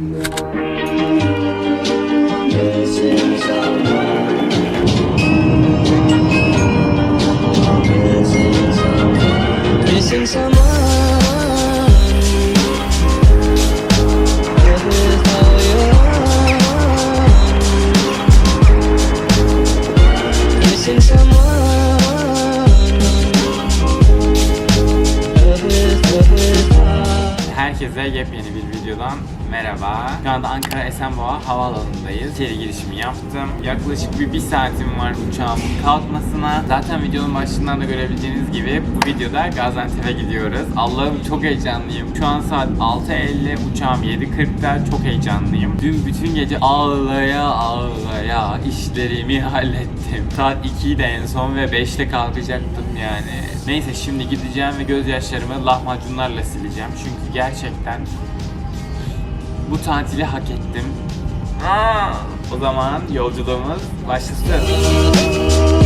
Missing someone. Herkese yepyeni bir videodan merhaba. Şu anda Ankara Esenboğa Havaalanı'ndayız. İçeri girişimi yaptım. Yaklaşık bir, bir saatim var uçağımın kalkmasına. Zaten videonun başından da görebileceğiniz gibi bu videoda Gaziantep'e gidiyoruz. Allah'ım çok heyecanlıyım. Şu an saat 6.50, uçağım 7.40'da. Çok heyecanlıyım. Dün bütün gece ağlaya ağlaya işlerimi hallettim. Saat 2'yi de en son ve 5'te kalkacaktım yani. Neyse şimdi gideceğim ve gözyaşlarımı lahmacunlarla sileceğim. Çünkü gerçekten bu tatili hak ettim. Aa, o zaman yolculuğumuz başlasın.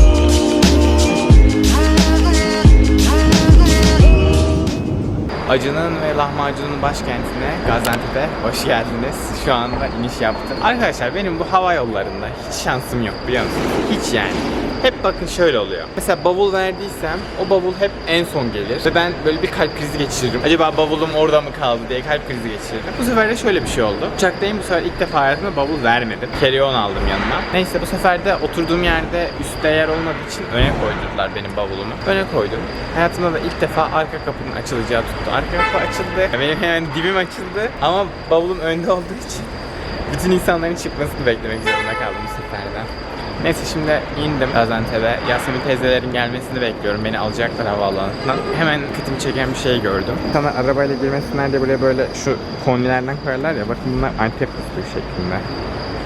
Acının ve lahmacunun başkentine Gaziantep'e hoş geldiniz. Şu anda iniş yaptım. Arkadaşlar benim bu hava yollarında hiç şansım yok biliyor musunuz? Hiç yani. Hep bakın şöyle oluyor. Mesela bavul verdiysem o bavul hep en son gelir. Ve ben böyle bir kalp krizi geçiririm. Acaba bavulum orada mı kaldı diye kalp krizi geçiririm. Bu sefer de şöyle bir şey oldu. Uçaktayım bu sefer ilk defa hayatımda bavul vermedim. Carry-on aldım yanıma. Neyse bu sefer de oturduğum yerde üstte yer olmadığı için öne koydurdular benim bavulumu. Öne koydum. Hayatımda da ilk defa arka kapının açılacağı tuttu. Arka kapı açıldı. Benim hemen dibim açıldı. Ama bavulum önde olduğu için bütün insanların çıkmasını beklemek zorunda kaldım bu seferden. Neyse şimdi indim Gaziantep'e. Yasemin teyzelerin gelmesini bekliyorum. Beni alacaklar havaalanından. Hemen dikkatimi çeken bir şey gördüm. Sana arabayla girmesinler diye buraya böyle şu konilerden koyarlar ya. Bakın bunlar Antep fıstığı şeklinde.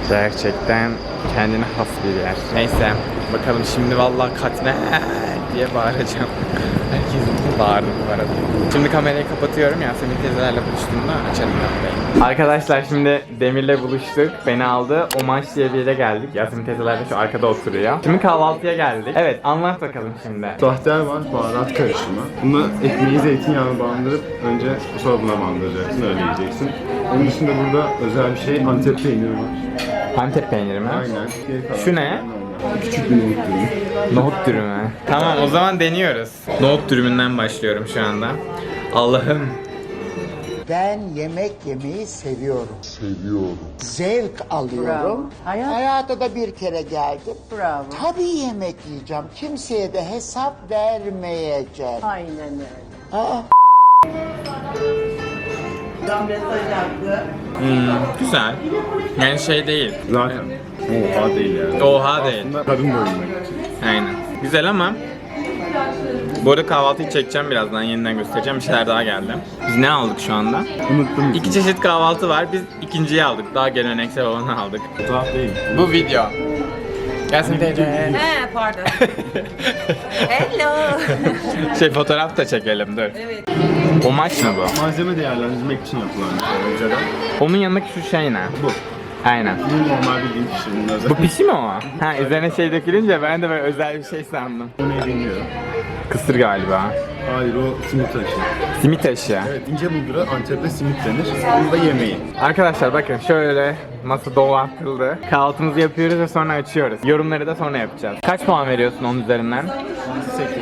Gerçekten kendine has bir yer. Neyse bakalım şimdi vallahi katmer diye bağıracağım. Herkes bağırdı bu arada. Şimdi kamerayı kapatıyorum. Yasemin teyzelerle buluştuğumda açarım kamerayı. Arkadaşlar şimdi Demir'le buluştuk. Beni aldı. Omaş diye bir yere geldik. Yasemin teyzeler de şu arkada oturuyor. Şimdi kahvaltıya geldik. Evet anlat bakalım şimdi. Zahter var, baharat karışımı. Bunu ekmeği zeytinyağına bandırıp önce sonra buna bandıracaksın, öyle yiyeceksin. Onun dışında burada özel bir şey Antep peyniri var. Antep peyniri mi? Aynen. Şu ne? Küçük bir nohut dürüm. Nohut dürümü. Tamam o zaman deniyoruz. Nohut dürümünden başlıyorum şu anda. Allah'ım Ben yemek yemeyi seviyorum. Seviyorum. Zevk alıyorum. Hayat- Hayata da bir kere geldim. Bravo. Tabii yemek yiyeceğim. Kimseye de hesap vermeyeceğim. Aynen öyle. Aa, güzel. Yani şey değil. Zaten oha değil yani. Oha değil. Aslında kadın doyurmak için. Aynen. Güzel ama bu arada kahvaltıyı çekeceğim birazdan yeniden göstereceğim. Bir şeyler daha geldi. Biz ne aldık şu anda? Unuttum. İki çeşit kahvaltı var. Biz ikinciyi aldık. Daha geleneksel olanı aldık. Tuhaf değil. Bu video. Yasemin teyze. He pardon. Hello. şey fotoğraf da çekelim dur. evet. O maç mı bu? Malzeme değerlendirmek için yapılan bir şey önceden. Onun yanındaki şu şey ne? Bu. Aynen. Bu normal bildiğin kişinin özel. Bu pişi mi o? Ha üzerine şey dökülünce ben de böyle özel bir şey sandım. Bu ne bilmiyorum. Kısır galiba. Hayır o simit taşı. Simit taşı. Evet ince buldura Antep'te simit denir. Bunun da yemeği. Arkadaşlar bakın şöyle masa donatıldı. Kahvaltımızı yapıyoruz ve sonra açıyoruz. Yorumları da sonra yapacağız. Kaç puan veriyorsun onun üzerinden? 8.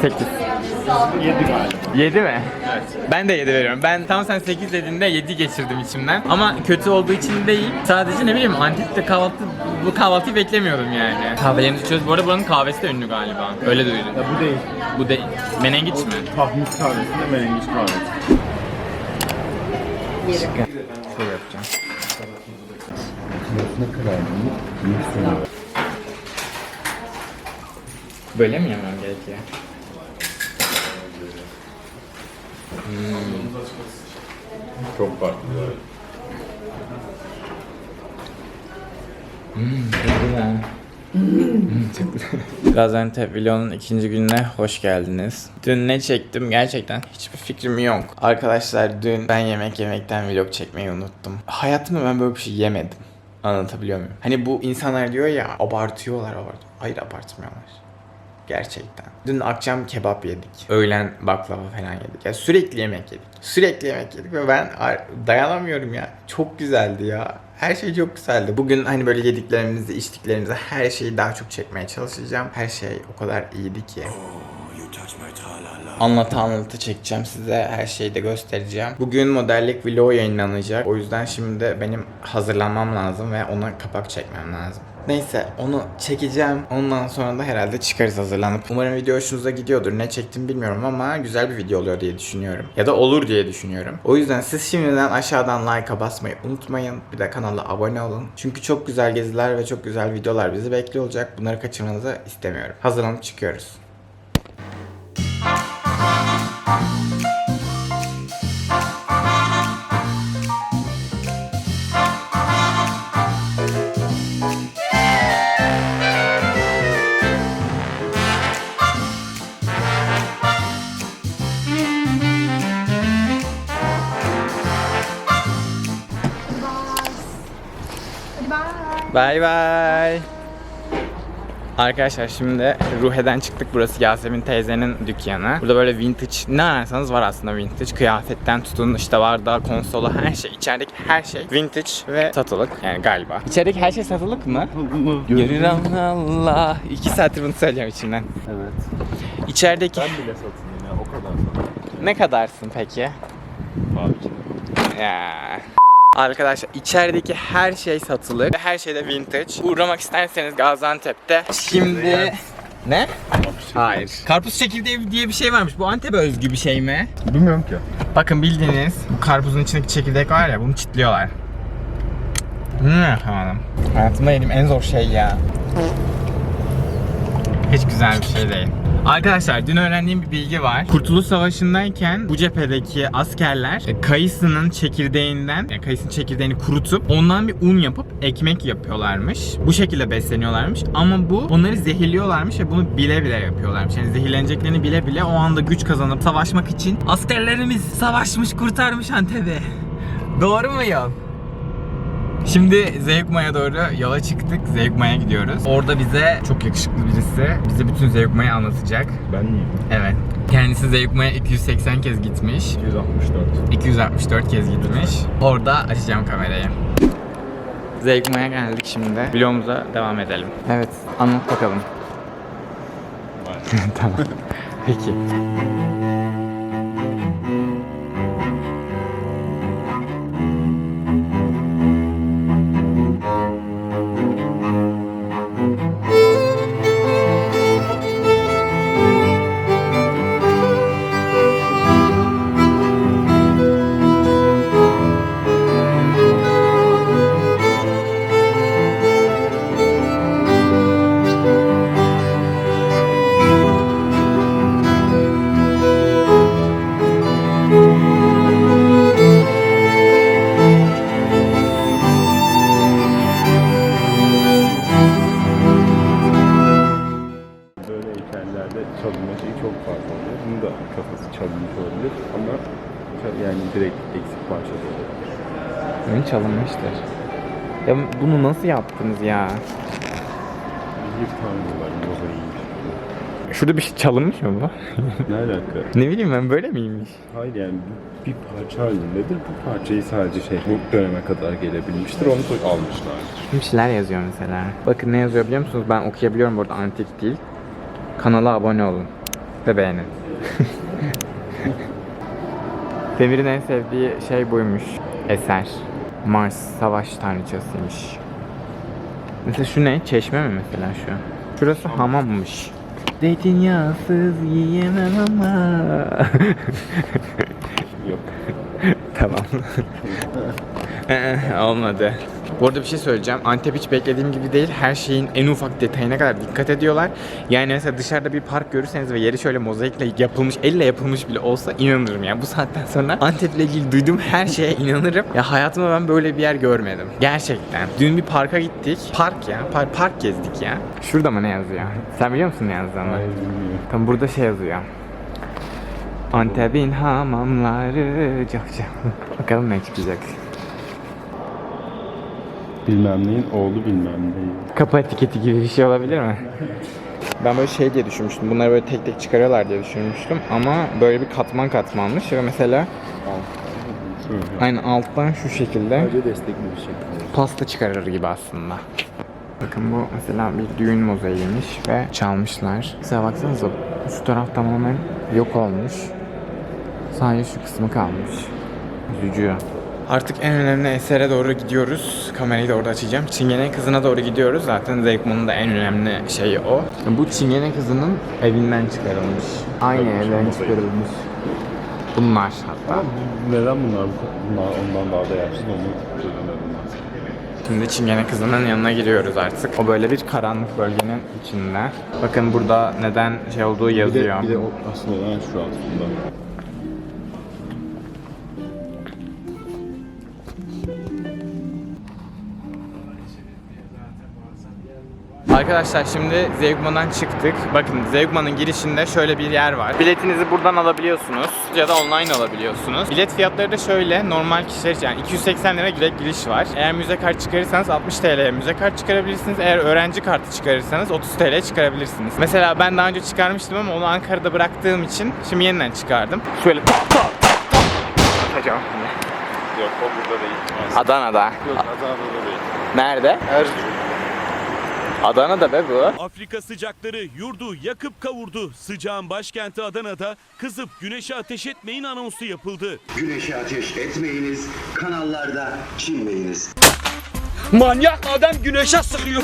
8. 7 galiba. 7 mi? Evet. Ben de 7 veriyorum. Ben tam sen 8 dediğinde 7 geçirdim içimden. Ama kötü olduğu için değil. Sadece ne bileyim Antep'te kahvaltı bu kahvaltıyı beklemiyordum yani. Kahvelerimizi içiyoruz. Bu arada buranın kahvesi de ünlü galiba. Öyle duydum. Ya bu değil. Bu de menengiç mi? Tahmis kahvesinde menengiç kahvesi. Şöyle yapacağım. Böyle mi yemem gerekiyor? Çok farklı. Gaziantep vlogunun ikinci gününe hoş geldiniz. Dün ne çektim gerçekten hiçbir fikrim yok. Arkadaşlar dün ben yemek yemekten vlog çekmeyi unuttum. Hayatımda ben böyle bir şey yemedim. Anlatabiliyor muyum? Hani bu insanlar diyor ya abartıyorlar abart. Hayır abartmıyorlar. Gerçekten. Dün akşam kebap yedik. Öğlen baklava falan yedik. Ya sürekli yemek yedik. Sürekli yemek yedik ve ben dayanamıyorum ya. Çok güzeldi ya. Her şey çok güzeldi. Bugün hani böyle yediklerimizi, içtiklerimizi her şeyi daha çok çekmeye çalışacağım. Her şey o kadar iyiydi ki. Anlatı anlatı çekeceğim size. Her şeyi de göstereceğim. Bugün modellik vlog yayınlanacak. O yüzden şimdi benim hazırlanmam lazım ve ona kapak çekmem lazım. Neyse onu çekeceğim. Ondan sonra da herhalde çıkarız hazırlanıp. Umarım video hoşunuza gidiyordur. Ne çektim bilmiyorum ama güzel bir video oluyor diye düşünüyorum. Ya da olur diye düşünüyorum. O yüzden siz şimdiden aşağıdan like'a basmayı unutmayın. Bir de kanala abone olun. Çünkü çok güzel geziler ve çok güzel videolar bizi bekliyor olacak. Bunları kaçırmanızı istemiyorum. Hazırlanıp çıkıyoruz. Bay bay. Arkadaşlar şimdi Ruhe'den çıktık. Burası Yasemin teyzenin dükkanı. Burada böyle vintage ne ararsanız var aslında vintage. Kıyafetten tutun işte var da konsolu her şey. İçerideki her şey vintage ve satılık yani galiba. İçerideki her şey satılık mı? Görür Allah. İki saattir bunu söylüyorum içimden. Evet. İçerideki Ben bile satın ya o kadar ne kadarsın peki? Abi Ya. Arkadaşlar içerideki her şey satılık ve her şey de vintage. Uğramak isterseniz Gaziantep'te. Şimdi ne? Hayır. Karpuz çekirdeği diye bir şey varmış. Bu Antep'e özgü bir şey mi? Bilmiyorum ki. Bakın bildiğiniz bu karpuzun içindeki çekirdek var ya bunu çitliyorlar. Hmm, yapamadım. Hayatımda yediğim en zor şey ya. Hiç güzel bir şey değil. Arkadaşlar dün öğrendiğim bir bilgi var. Kurtuluş Savaşı'ndayken bu cephedeki askerler e, kayısının çekirdeğinden, yani kayısının çekirdeğini kurutup ondan bir un yapıp ekmek yapıyorlarmış. Bu şekilde besleniyorlarmış ama bu onları zehirliyorlarmış ve bunu bile bile yapıyorlarmış. Yani zehirleneceklerini bile bile o anda güç kazanıp savaşmak için askerlerimiz savaşmış kurtarmış Antep'i. Doğru mu yok? Şimdi Zeyukma'ya doğru yola çıktık. Zeyukma'ya gidiyoruz. Orada bize çok yakışıklı birisi bize bütün Zeyukma'yı anlatacak. Ben neyim? Evet. Kendisi Zeyukma'ya 280 kez gitmiş. 264. 264 kez gitmiş. Orada açacağım kamerayı. Zeyukma'ya geldik şimdi. Vlogumuza devam edelim. Evet, anlat bakalım. tamam. Peki. Nasıl yaptınız ya? Bir tanrılar mozaiğiymiş. Şurada bir şey çalınmış mı bu? Ne alaka? ne bileyim ben böyle miymiş? Hayır yani bir, bir parça halindedir. Bu parçayı sadece şey bu döneme kadar gelebilmiştir. Onu da almışlardır. Bir şeyler yazıyor mesela. Bakın ne yazıyor biliyor musunuz? Ben okuyabiliyorum burada antik değil. Kanala abone olun. Ve beğenin. Demir'in en sevdiği şey buymuş. Eser. Mars savaş tanrıçasıymış. Mesela şu ne? Çeşme mi mesela şu? Şurası hamammış. Zeytinyağsız yiyemem ama. Yok. Tamam. Olmadı. Bu arada bir şey söyleyeceğim. Antep hiç beklediğim gibi değil. Her şeyin en ufak detayına kadar dikkat ediyorlar. Yani mesela dışarıda bir park görürseniz ve yeri şöyle mozaikle yapılmış, elle yapılmış bile olsa inanırım yani. Bu saatten sonra Antep'le ilgili duyduğum her şeye inanırım. Ya hayatımda ben böyle bir yer görmedim. Gerçekten. Dün bir parka gittik. Park ya. Par- park gezdik ya. Şurada mı ne yazıyor? Sen biliyor musun ne yazdığını? Hayır bilmiyorum. Tam burada şey yazıyor. Antep'in hamamları çok çok. Bakalım ne çıkacak. Bilmem neyin oğlu bilmem neyin. Kapı etiketi gibi bir şey olabilir mi? Ben böyle şey diye düşünmüştüm. Bunları böyle tek tek çıkarıyorlar diye düşünmüştüm. Ama böyle bir katman katmanmış ve mesela aynı alttan şu şekilde Sadece destekli bir şekilde. pasta çıkarır gibi aslında. Bakın bu mesela bir düğün mozaiğiymiş ve çalmışlar. Mesela baksanıza şu taraf tamamen yok olmuş. Sadece şu kısmı kalmış. Üzücü. Artık en önemli esere doğru gidiyoruz. Kamerayı da orada açacağım. Çingene kızına doğru gidiyoruz. Zaten Zevkman'ın da en önemli şeyi o. Bu Çingene kızının evinden çıkarılmış. Aynı evden çıkarılmış. Bunlar hatta. Neden bunlar, bunlar ondan daha değersiz onu çözemedim ben. Şimdi Çingene kızının yanına giriyoruz artık. O böyle bir karanlık bölgenin içinde. Bakın burada neden şey olduğu Bir de, yazıyor. bir de o aslında olan şu aslında. Arkadaşlar şimdi Zeugman'dan çıktık. Bakın Zeugman'ın girişinde şöyle bir yer var. Biletinizi buradan alabiliyorsunuz ya da online alabiliyorsunuz. Bilet fiyatları da şöyle normal kişiler için yani 280 lira direkt giriş var. Eğer müze kart çıkarırsanız 60 TL'ye müze kart çıkarabilirsiniz. Eğer öğrenci kartı çıkarırsanız 30 TL çıkarabilirsiniz. Mesela ben daha önce çıkarmıştım ama onu Ankara'da bıraktığım için şimdi yeniden çıkardım. Şöyle tak tak tak tak atacağım. Yok o burada değil. Adana'da. Yok Adana'da değil. Nerede? Erzurum. Adana'da be bu. Afrika sıcakları yurdu yakıp kavurdu. Sıcağın başkenti Adana'da kızıp güneşe ateş etmeyin anonsu yapıldı. Güneşe ateş etmeyiniz, kanallarda çinmeyiniz. Manyak adam güneşe sıkıyor.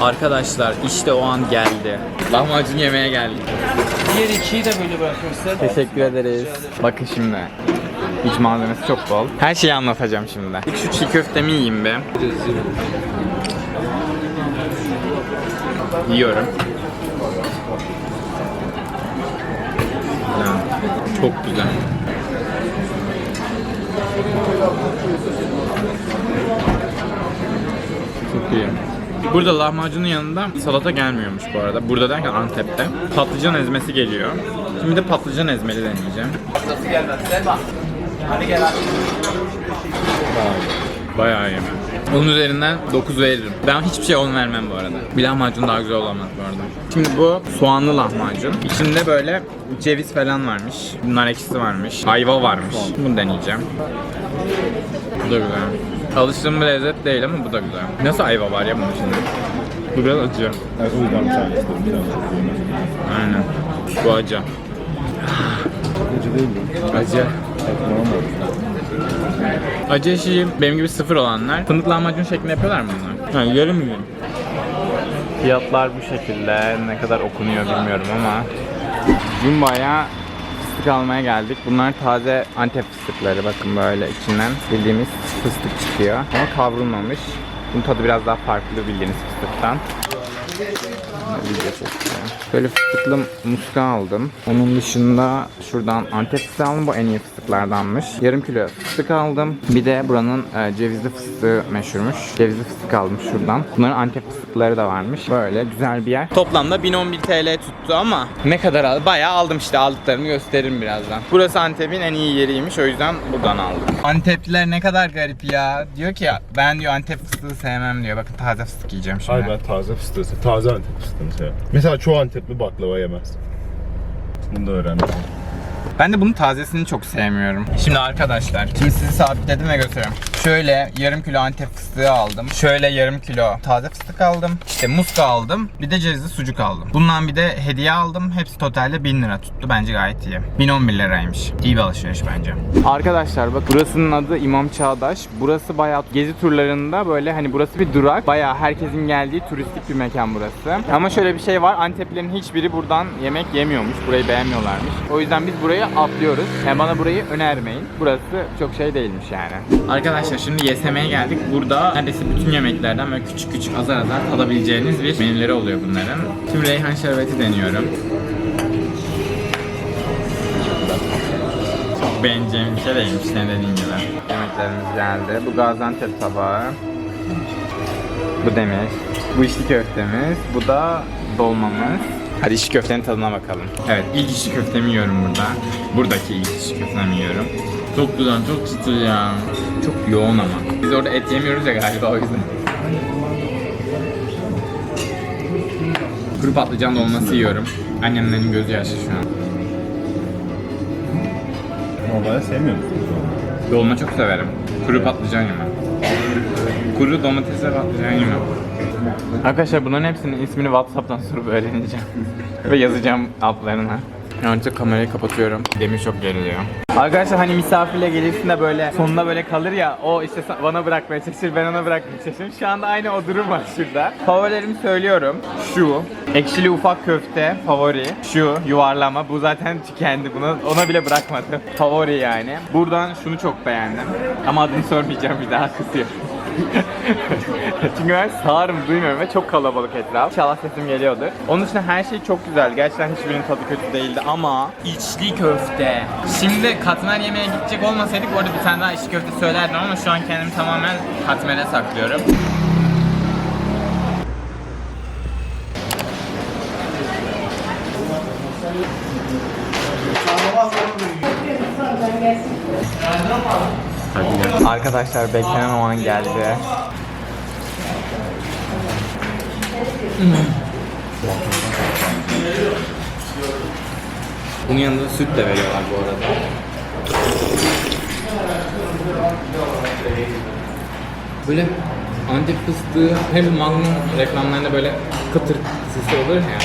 Arkadaşlar işte o an geldi. Lahmacun yemeye geldik. Diğer ikiyi de böyle bırakırsan. Teşekkür ederiz. Bakın şimdi. İç malzemesi çok bol. Her şeyi anlatacağım şimdi. İlk şu çiğ köftemi yiyeyim be. Yiyorum. Çok güzel. Çok iyi. Burada lahmacunun yanında salata gelmiyormuş bu arada. Burada derken Antep'te. Patlıcan ezmesi geliyor. Şimdi de patlıcan ezmeli deneyeceğim. Nasıl gelmezse bak. Hadi gel abi. Bayağı iyi. Onun üzerinden 9 veririm. Ben hiçbir şey 10 vermem bu arada. Bir lahmacun daha güzel olamaz bu arada. Şimdi bu soğanlı lahmacun. İçinde böyle ceviz falan varmış. Nar ekşisi varmış. Ayva varmış. Bunu deneyeceğim. Bu da güzel. Alıştığım bir lezzet değil ama bu da güzel. Nasıl ayva var ya bunun içinde? Bu biraz acı. Evet, o yüzden bir tane istedim. Bir tane istedim. Aynen. Bu acı. Acı değil mi? Acı. Acı eşiği benim gibi sıfır olanlar fındık lahmacun şeklinde yapıyorlar mı bunlar? Yani yarım yiyin. Fiyatlar bu şekilde. Ne kadar okunuyor bilmiyorum ama Jumba'ya fıstık almaya geldik. Bunlar taze Antep fıstıkları. Bakın böyle içinden bildiğimiz fıstık çıkıyor. Ama kavrulmamış. Bunun tadı biraz daha farklı bildiğiniz fıstıktan. Böyle fıstıklı muska aldım. Onun dışında şuradan Antep fıstığı aldım. Bu en iyi fıstıklardanmış. Yarım kilo fıstık aldım. Bir de buranın e, cevizli fıstığı meşhurmuş. Cevizli fıstık aldım şuradan. Bunların Antep fıstıkları da varmış. Böyle güzel bir yer. Toplamda 1011 TL tuttu ama ne kadar aldım? Bayağı aldım işte aldıklarımı gösteririm birazdan. Burası Antep'in en iyi yeriymiş. O yüzden buradan aldım. Antepliler ne kadar garip ya. Diyor ki ben diyor Antep fıstığı sevmem diyor. Bakın taze fıstık yiyeceğim şimdi. Hayır ben taze fıstığı, se- taze Antep fıstığını seviyorum. Mesela çoğu Antepli baklava yemez. Bunu da öğrendim. Ben de bunun tazesini çok sevmiyorum. Şimdi arkadaşlar, şimdi sizi sabitledim ve götürüyorum. Şöyle yarım kilo antep fıstığı aldım. Şöyle yarım kilo taze fıstık aldım. İşte muska aldım. Bir de cevizli sucuk aldım. Bundan bir de hediye aldım. Hepsi totalde 1000 lira tuttu. Bence gayet iyi. 1011 liraymış. İyi bir alışveriş bence. Arkadaşlar bak burasının adı İmam Çağdaş. Burası bayağı gezi turlarında böyle hani burası bir durak. Bayağı herkesin geldiği turistik bir mekan burası. Ama şöyle bir şey var. Anteplilerin hiçbiri buradan yemek yemiyormuş. Burayı beğenmiyorlarmış. O yüzden biz burayı atlıyoruz. Yani bana burayı önermeyin. Burası çok şey değilmiş yani. Arkadaşlar şimdi YSM'ye geldik. Burada neredeyse bütün yemeklerden böyle küçük küçük azar azar tadabileceğiniz bir menüleri oluyor bunların. Şimdi reyhan şerbeti deniyorum. Çok beğeneceğim bir şey değilmiş dediğin gibi. Yemeklerimiz geldi. Bu Gaziantep tabağı. Bu demir. Bu içli köftemiz. Bu da dolmamız. Hadi içli köftenin tadına bakalım. Evet ilk içli köftemi yiyorum burada. Buradaki ilk içli köftemi yiyorum. Çok güzel, çok çıtır ya. Çok yoğun ama. Biz orada et yemiyoruz ya galiba o yüzden. Kuru patlıcan dolması yiyorum. Annemlerin gözü yaşlı şu an. Normalde sevmiyor musun? Dolma çok severim. Kuru patlıcan yemem. Kuru domates ve patlıcan yemem. Arkadaşlar bunların hepsinin ismini Whatsapp'tan sorup öğreneceğim. ve yazacağım altlarına. Artık kamerayı kapatıyorum. Demir çok geriliyor. Arkadaşlar hani misafirle gelirsin de böyle sonunda böyle kalır ya o işte bana bırakmaya çalışır ben ona bırakmaya çalışırım. Şu anda aynı o durum var şurada. Favorilerimi söylüyorum. Şu ekşili ufak köfte favori. Şu yuvarlama bu zaten tükendi bunu ona bile bırakmadım. Favori yani. Buradan şunu çok beğendim. Ama adını sormayacağım bir daha kızıyor. Çünkü ben sağırım duymuyorum ve çok kalabalık etraf. İnşallah sesim geliyordur. Onun için her şey çok güzel. Gerçekten hiçbirinin tadı kötü değildi ama içli köfte. Şimdi katmer yemeğe gidecek olmasaydık orada bir tane daha içli köfte söylerdim ama şu an kendimi tamamen katmere saklıyorum. Hadi. Arkadaşlar beklenen o an geldi. Bunun yanında süt de veriyorlar bu arada. Böyle Antep fıstığı hem Magnum reklamlarında böyle kıtır sesi olur ya.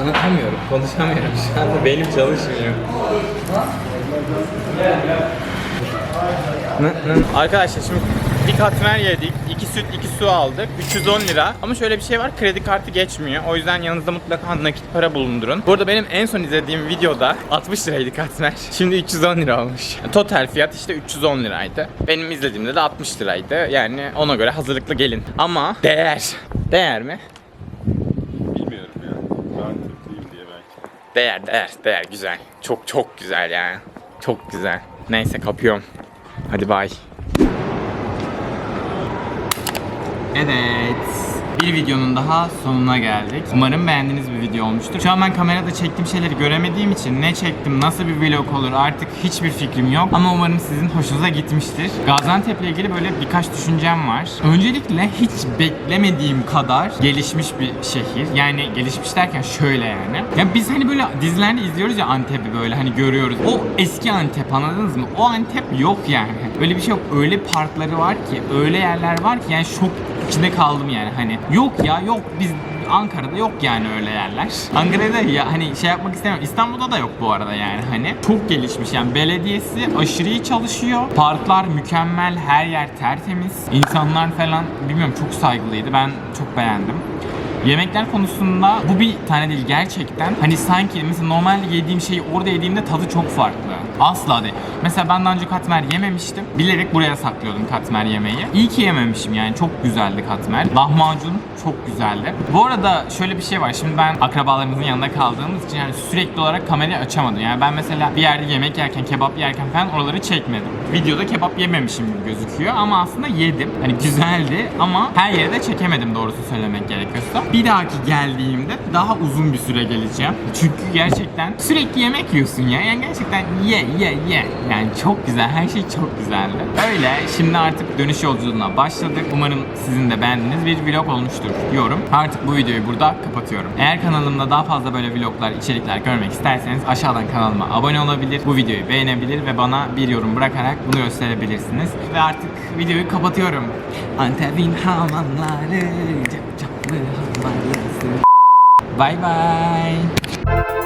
Anlatamıyorum, konuşamıyorum şu anda beynim çalışmıyor. Arkadaşlar şimdi bir katmer yedik, iki süt, iki su aldık. 310 lira. Ama şöyle bir şey var, kredi kartı geçmiyor. O yüzden yanınızda mutlaka nakit para bulundurun. Burada benim en son izlediğim videoda 60 liraydı katmer. Şimdi 310 lira olmuş. Total fiyat işte 310 liraydı. Benim izlediğimde de 60 liraydı. Yani ona göre hazırlıklı gelin. Ama değer. Değer mi? Bilmiyorum ya. Ben Türklüyüm diye belki. Değer, değer, değer. Güzel. Çok çok güzel yani. Çok güzel. Neyse kapıyorum. Hadi bay. Evet. Bir videonun daha sonuna geldik. Umarım beğendiğiniz bir video olmuştur. Şu an ben kamerada çektiğim şeyleri göremediğim için ne çektim, nasıl bir vlog olur artık hiçbir fikrim yok. Ama umarım sizin hoşunuza gitmiştir. Gaziantep'le ilgili böyle birkaç düşüncem var. Öncelikle hiç beklemediğim kadar gelişmiş bir şehir. Yani gelişmiş derken şöyle yani. Ya biz hani böyle dizilerde izliyoruz ya Antep'i böyle hani görüyoruz. O eski Antep anladınız mı? O Antep yok yani. Öyle bir şey yok. Öyle parkları var ki, öyle yerler var ki yani şok içinde kaldım yani hani. Yok ya yok biz Ankara'da yok yani öyle yerler. Ankara'da ya hani şey yapmak istemiyorum. İstanbul'da da yok bu arada yani hani. Çok gelişmiş yani belediyesi aşırı iyi çalışıyor. Parklar mükemmel, her yer tertemiz. İnsanlar falan bilmiyorum çok saygılıydı. Ben çok beğendim. Yemekler konusunda bu bir tane değil gerçekten. Hani sanki mesela normalde yediğim şeyi orada yediğimde tadı çok farklı. Asla değil. Mesela ben daha önce katmer yememiştim. Bilerek buraya saklıyordum katmer yemeği. İyi ki yememişim yani çok güzeldi katmer. Lahmacun çok güzeldi. Bu arada şöyle bir şey var. Şimdi ben akrabalarımızın yanında kaldığımız için yani sürekli olarak kamerayı açamadım. Yani ben mesela bir yerde yemek yerken, kebap yerken falan oraları çekmedim. Videoda kebap yememişim gibi gözüküyor ama aslında yedim. Hani güzeldi ama her yerde çekemedim doğrusu söylemek gerekiyorsa. Bir dahaki geldiğimde daha uzun bir süre geleceğim. Çünkü gerçekten sürekli yemek yiyorsun ya. Yani gerçekten ye ye ye. Yani çok güzel. Her şey çok güzeldi. Öyle. Şimdi artık dönüş yolculuğuna başladık. Umarım sizin de beğendiğiniz bir vlog olmuştur diyorum. Artık bu videoyu burada kapatıyorum. Eğer kanalımda daha fazla böyle vloglar, içerikler görmek isterseniz aşağıdan kanalıma abone olabilir, bu videoyu beğenebilir ve bana bir yorum bırakarak bunu gösterebilirsiniz. Ve artık videoyu kapatıyorum. Antep'in hamamları, cap caplı havalısı. Bye bye.